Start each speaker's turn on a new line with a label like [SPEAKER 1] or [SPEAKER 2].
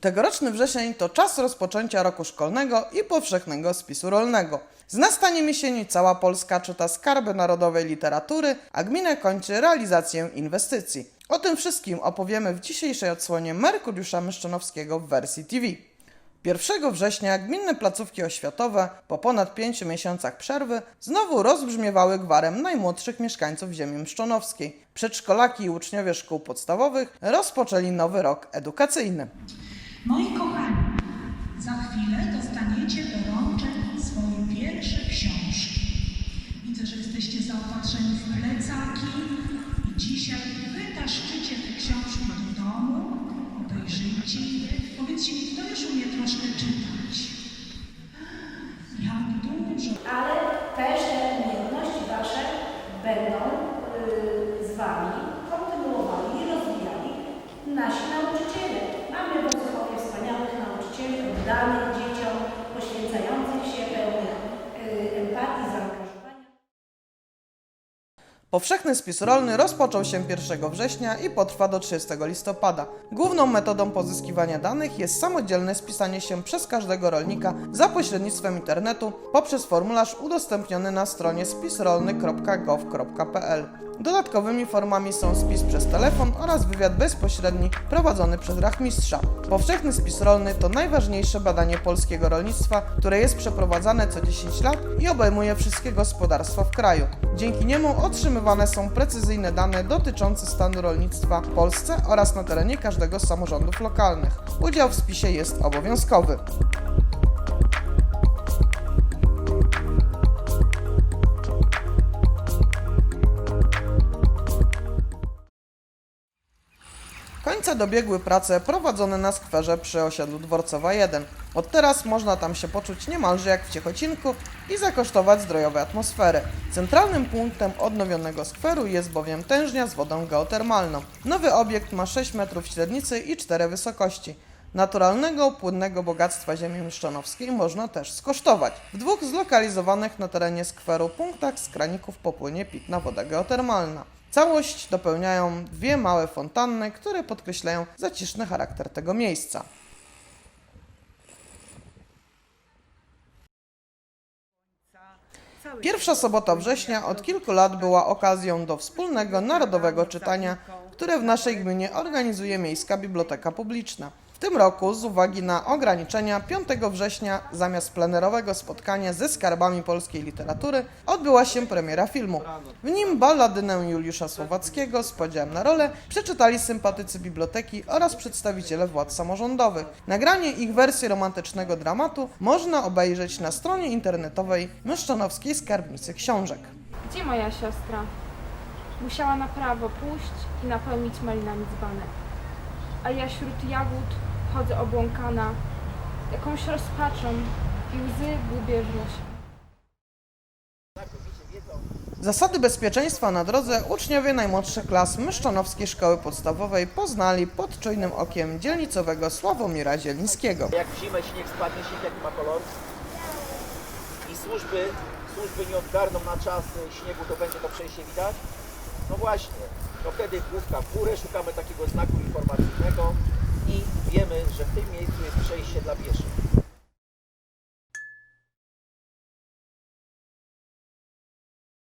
[SPEAKER 1] Tegoroczny wrzesień to czas rozpoczęcia roku szkolnego i powszechnego spisu rolnego. Z nastaniem jesieni cała Polska czyta skarby narodowej literatury, a gmina kończy realizację inwestycji. O tym wszystkim opowiemy w dzisiejszej odsłonie Merkuriusza Myszczanowskiego w wersji TV. 1 września gminne placówki oświatowe po ponad pięciu miesiącach przerwy znowu rozbrzmiewały gwarem najmłodszych mieszkańców ziemi mszczonowskiej. Przedszkolaki i uczniowie szkół podstawowych rozpoczęli nowy rok edukacyjny.
[SPEAKER 2] Moi Powiedzcie mi, kto już umie troszkę czytać? Jak dużo.
[SPEAKER 3] ale też te umiejętności Wasze będą y, z Wami
[SPEAKER 1] Powszechny spis rolny rozpoczął się 1 września i potrwa do 30 listopada. Główną metodą pozyskiwania danych jest samodzielne spisanie się przez każdego rolnika za pośrednictwem internetu poprzez formularz udostępniony na stronie spisrolny.gov.pl. Dodatkowymi formami są spis przez telefon oraz wywiad bezpośredni prowadzony przez rachmistrza. Powszechny spis rolny to najważniejsze badanie polskiego rolnictwa, które jest przeprowadzane co 10 lat i obejmuje wszystkie gospodarstwa w kraju. Dzięki niemu otrzymywane są precyzyjne dane dotyczące stanu rolnictwa w Polsce oraz na terenie każdego z samorządów lokalnych. Udział w spisie jest obowiązkowy. Końca dobiegły prace prowadzone na skwerze przy osiedlu Dworcowa 1. Od teraz można tam się poczuć niemalże jak w Ciechocinku i zakosztować zdrojowej atmosfery. Centralnym punktem odnowionego skweru jest bowiem tężnia z wodą geotermalną. Nowy obiekt ma 6 metrów średnicy i 4 wysokości. Naturalnego, płynnego bogactwa ziemi mszczonowskiej można też skosztować. W dwóch zlokalizowanych na terenie skweru punktach z kraników popłynie pitna woda geotermalna. Całość dopełniają dwie małe fontanny, które podkreślają zaciszny charakter tego miejsca. Pierwsza sobota września od kilku lat była okazją do wspólnego narodowego czytania, które w naszej gminie organizuje Miejska Biblioteka Publiczna. Tym roku, z uwagi na ograniczenia, 5 września zamiast plenerowego spotkania ze skarbami polskiej literatury odbyła się premiera filmu. W nim balladynę Juliusza Słowackiego z podziałem na rolę przeczytali sympatycy biblioteki oraz przedstawiciele władz samorządowych. Nagranie ich wersji romantycznego dramatu można obejrzeć na stronie internetowej Myszczanowskiej Skarbnicy Książek.
[SPEAKER 4] Gdzie moja siostra? Musiała na prawo pójść i napełnić malinami dzbanek. A ja wśród jagód chodzę obłąkana, jakąś rozpaczą i łzy gubię w nosie.
[SPEAKER 1] Zasady bezpieczeństwa na drodze uczniowie najmłodszych klas Myszczanowskiej Szkoły Podstawowej poznali pod czujnym okiem dzielnicowego Sławomira Zielińskiego.
[SPEAKER 5] Jak w zimę śnieg spadnie, śnieg jaki ma kolor i służby, służby nie odgarną na czas śniegu, to będzie to przejście widać? No właśnie, to wtedy główka w górę, szukamy takiego znaku informacyjnego i wiemy, że w tym miejscu jest przejście dla pieszych.